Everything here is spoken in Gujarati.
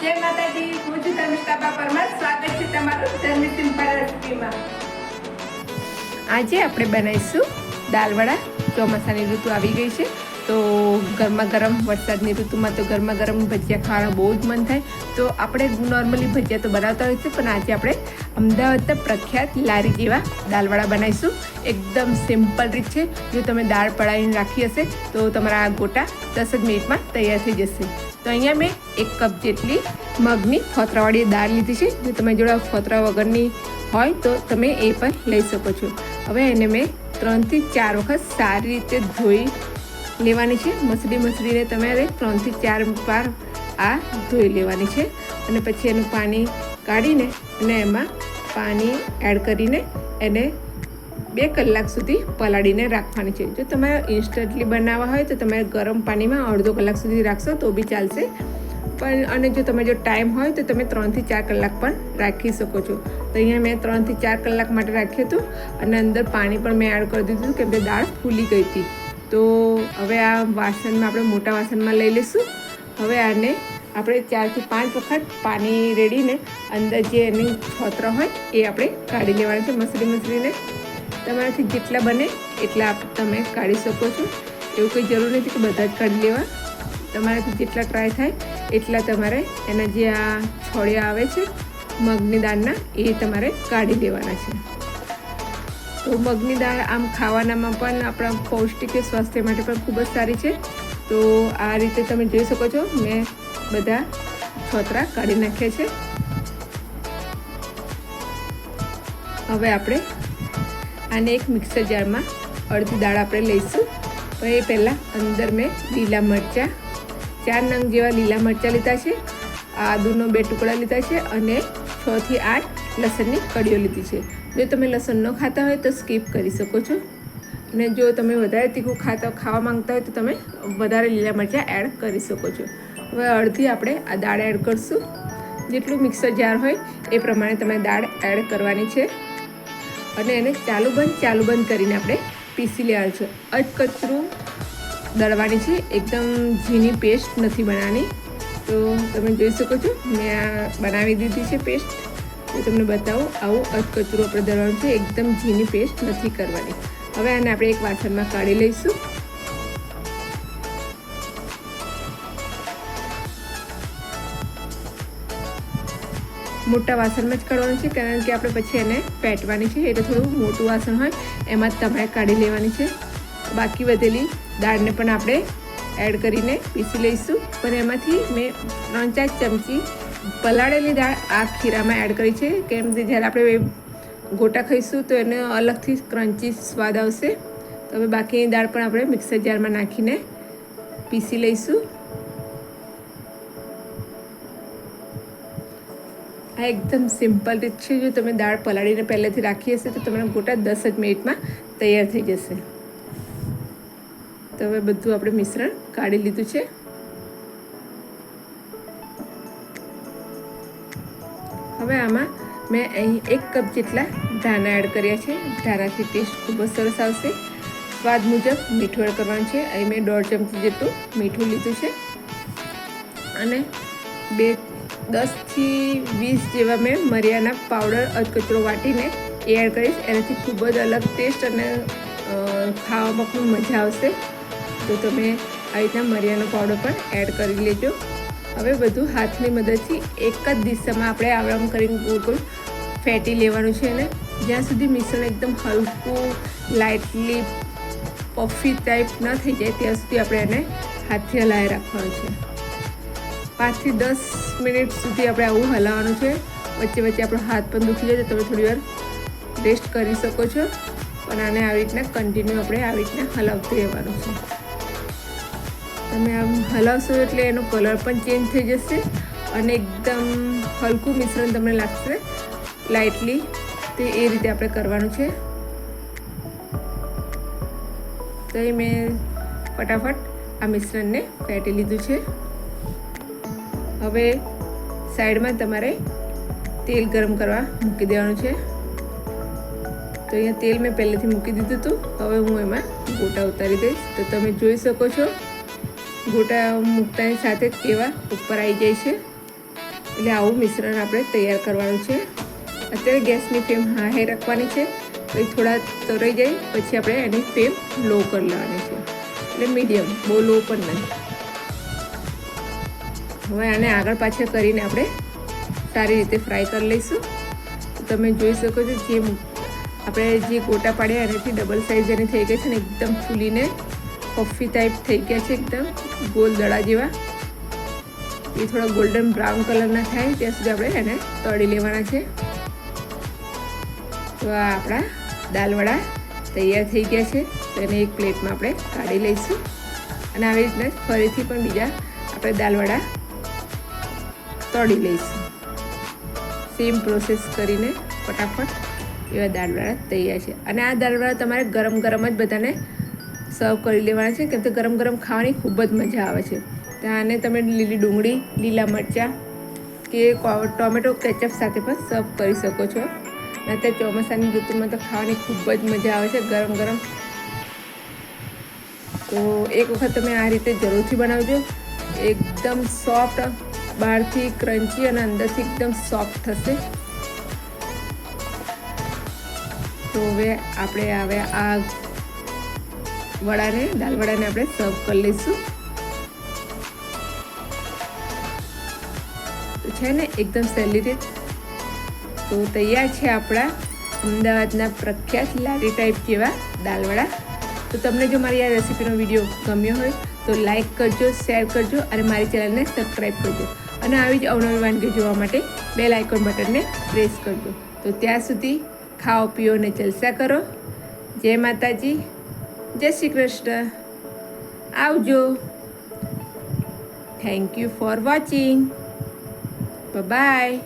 જય માતાજી, હું છું ધર્મિષ્ઠાબા પરમાર. સ્વાગત છે તમારું ધર્મી સિમ્પલ આજે આપણે બનાવીશું દાલવડા. ચોમાસાની ઋતુ આવી ગઈ છે. તો ગરમા ગરમ વરસાદની ઋતુમાં તો ગરમા ગરમ ભજીયા ખાવાનું બહુ જ મન થાય. તો આપણે નોર્મલી ભજીયા તો બનાવતા હોય છે, પણ આજે આપણે અમદાવાદ પ્રખ્યાત લારી જેવા દાલવડા બનાવીશું. એકદમ સિમ્પલ રીત છે. જો તમે દાળ પડાવીને રાખી હશે, તો તમારા ગોટા દસ જ મિનિટમાં તૈયાર થઈ જશે. તો અહીંયા મેં એક કપ જેટલી મગની ફોતરાવાળી દાળ લીધી છે. જો તમે જોડે ફોતરા વગરની હોય, તો તમે એ પણ લઈ શકો છો. હવે એને મેં ત્રણથી ચાર વખત સારી રીતે ધોઈ લેવાની છે. મસળી મસળીને તમારે ત્રણથી ચાર વાર આ ધોઈ લેવાની છે. અને પછી એનું પાણી કાઢીને અને એમાં પાણી એડ કરીને એને બે કલાક સુધી પલાળીને રાખવાની છે. જો તમારે ઇન્સ્ટન્ટલી બનાવવા હોય તો તમે ગરમ પાણીમાં અડધો કલાક સુધી રાખશો તો બી ચાલશે. પણ અને જો તમે જો ટાઈમ હોય તો તમે ત્રણથી ચાર કલાક પણ રાખી શકો છો. તો અહીંયા મેં ત્રણથી ચાર કલાક માટે રાખ્યું હતું. અને અંદર પાણી પણ મેં એડ કરી દીધું કેમ કે દાળ ફૂલી ગઈ હતી. તો હવે આ વાસણમાં આપણે મોટા વાસણમાં લઈ લઈશું. હવે આને આપણે ચારથી પાંચ વખત પાણી રેડીને અંદર જે એની છોતરા હોય એ આપણે કાઢી લેવાના છે મસરી મસરીને તમારાથી જેટલા બને એટલા તમે કાઢી શકો છો. એવું કંઈ જરૂર નથી કે બધા જ કાઢી લેવા. તમારાથી જેટલા ટ્રાય થાય એટલા તમારે એના જે આ છોડિયા આવે છે, મગની દાળના, એ તમારે કાઢી દેવાના છે. તો મગની દાળ આમ ખાવાનામાં પણ આપણા પૌષ્ટિક સ્વાસ્થ્ય માટે પણ ખૂબ જ સારી છે. તો આ રીતે તમે જોઈ શકો છો, મેં બધા છોતરા કાઢી નાખ્યા છે. હવે આપણે આને એક મિક્સર જારમાં અડધી દાળ આપણે લઈશું. તો એ પહેલાં અંદર મેં લીલા મરચાં, ચાર નંગ જેવા લીલા મરચાં લીધા છે. આદુનો બે ટુકડા લીધા છે અને છથી આઠ લસણની કડીઓ લીધી છે. જો તમે લસણ ન ખાતા હોય તો સ્કીપ કરી શકો છો. અને જો તમે વધારે તીખું ખાતા, ખાવા માંગતા હોય તો તમે વધારે લીલા મરચાં એડ કરી શકો છો. હવે અડધી આપણે આ દાળ એડ કરીશું. જેટલું મિક્સર જાર હોય એ પ્રમાણે તમે દાળ એડ કરવાની છે. અને એને ચાલુ બંધ ચાલુ બંધ કરીને આપણે પીસી લેવાનું છે. અચકચરું દળવાની છે. એકદમ ઝીણી પેસ્ટ નથી બનાવવાની. તો તમે જોઈ શકો છો, મેં આ બનાવી દીધી છે પેસ્ટ હું તમને બતાવું, આવું અધકચરું આપણે દળવાનું છે, એકદમ ઝીની પેસ્ટ નથી કરવાની. હવે આને આપણે એક વાસણમાં કાઢી લઈશું. મોટા વાસણમાં જ કાઢવાનું છે, કારણ કે આપણે પછી એને પેટવાની છે એટલે થોડું મોટું વાસણ હોય, એમાં જ તમારે કાઢી લેવાની છે. બાકી વધેલી દાળને પણ આપણે એડ કરીને પીસી લઈશું. પણ એમાંથી મેં ત્રણ ચાર ચમચી પલાળેલી દાળ આ ખીરામાં એડ કરી છે. કેમ કે જ્યારે આપણે ગોટા ખાઈશું તો એને અલગથી ક્રન્ચી સ્વાદ આવશે. તો હવે બાકીની દાળ પણ આપણે મિક્સર જારમાં નાખીને પીસી લઈશું. આ એકદમ સિમ્પલ રીત છે. જો તમે દાળ પલાળીને પહેલેથી રાખી હશે તો તમારા ગોટા દસ જ મિનિટમાં તૈયાર થઈ જશે. તો હવે બધું આપણે મિશ્રણ કાઢી લીધું છે. હવે આમાં મેં અહીં એક કપ જેટલા ધાણા એડ કર્યા છે. ધાણાથી ટેસ્ટ ખૂબ જ સરસ આવશે. સ્વાદ મુજબ મીઠું એડ કરવાનું છે. અહીં મેં દોઢ ચમચી જેટલું મીઠું લીધું છે. અને બે દસથી વીસ જેવા મેં મરિયાના પાવડર અધકચરો વાટીને એડ કરીશ. એનાથી ખૂબ જ અલગ ટેસ્ટ અને ખાવામાં પણ મજા આવશે. તો તમે આ રીતના મરિયાનો પાવડર પણ એડ કરી લેજો. હવે બધું હાથની મદદથી એક જ દિશામાં આપણે આવરામ કરીને ગોળ ગોળ ફેટી લેવાનું છે અને જ્યાં સુધી મિશ્રણ એકદમ હલકું લાઇટલી પફી ટાઈપ ન થઈ જાય, ત્યાં સુધી આપણે એને હાથથી હલાવી રાખવાનું છે. પાંચથી દસ મિનિટ સુધી આપણે આવું હલાવવાનું છે. વચ્ચે વચ્ચે આપણો હાથ પણ દુખી જાય તો તમે થોડી વાર રેસ્ટ કરી શકો છો. પણ આને આવી રીતના કન્ટિન્યુ આપણે આવી રીતના હલાવતું રહેવાનું છે. તમે આમ હલાવશો એટલે એનો કલર પણ ચેન્જ થઈ જશે અને એકદમ હલકું મિશ્રણ તમને લાગશે લાઇટલી તે એ રીતે આપણે કરવાનું છે. તો એ મેં ફટાફટ આ મિશ્રણને ફેટી લીધું છે. હવે સાઈડમાં તમારે તેલ ગરમ કરવા મૂકી દેવાનું છે. તો અહીંયા તેલ મેં પહેલેથી મૂકી દીધું હતું. હવે હું એમાં ગોટા ઉતારી દઈશ. તો તમે જોઈ શકો છો ગોટા મૂકતાની સાથે જ કેવા ઉપર આવી જાય છે. એટલે આવું મિશ્રણ આપણે તૈયાર કરવાનું છે. અત્યારે ગેસની ફ્લેમ હાઈ રાખવાની છે. પછી થોડા તરાઈ જાય, પછી આપણે એની ફ્લેમ લો કરી લેવાની છે. એટલે મીડિયમ, બહુ લો પણ નહીં. હવે આને આગળ પાછળ કરીને આપણે સારી રીતે ફ્રાય કરી લઈશું. તમે જોઈ શકો છો જે આપણે જે ગોટા પાડ્યા એનાથી ડબલ સાઇઝ એની થઈ ગઈ છે ને, એકદમ ફૂલીને કોફી ટાઈપ થઈ ગયા છે એકદમ, ગોલ દડા જેવા. એ થોડા ગોલ્ડન બ્રાઉન કલરના થાય, ત્યાં સુધી આપણે એને તળી લેવાના છે. તો આ આપણા દાલવડા તૈયાર થઈ ગયા છે, તો એક પ્લેટમાં આપણે કાઢી લઈશું. અને આવી રીતના ફરીથી પણ બીજા આપણે દાલવડા તળી લઈશું. સેમ પ્રોસેસ કરીને ફટાફટ એવા દાળવડા તૈયાર છે. અને આ દાળવડા તમારે ગરમ ગરમ જ બધાને સર્વ કરી લેવાના છે, કેમ કે ગરમ ગરમ ખાવાની ખૂબ જ મજા આવે છે. ત્યાં તમે લીલી ડુંગળી, લીલા મરચાં કે ટોમેટો, કેચઅપ સાથે પણ સર્વ કરી શકો છો. અને અત્યારે ચોમાસાની ઋતુમાં તો ખાવાની ખૂબ જ મજા આવે છે, ગરમ ગરમ. તો એક વખત તમે આ રીતે જરૂરથી બનાવજો. એકદમ સોફ્ટ, બહારથી ક્રન્ચી અને અંદરથી એકદમ સોફ્ટ થશે. તો હવે આપણે હવે આ વડાને દાલ વડાને આપણે સર્વ કરી લઈશું. તો છે ને, એકદમ સહેલી રીત. તો તૈયાર છે આપણા અમદાવાદના પ્રખ્યાત લારી ટાઈપ જેવા દાલવડા તો તમને જો મારી આ રેસીપીનો વીડિયો ગમ્યો હોય, તો લાઈક કરજો શેર કરજો અને મારી ચેનલને સબસ્ક્રાઈબ કરજો. અને આવી જ અવનવી વાનગીઓ જોવા માટે બેલ આઇકોન બટનને પ્રેસ કરજો. તો ત્યાં સુધી ખાઓ, પીઓ ને જલસા કરો. જય માતાજી. જય શ્રી કૃષ્ણ આવજો thank you for watching bye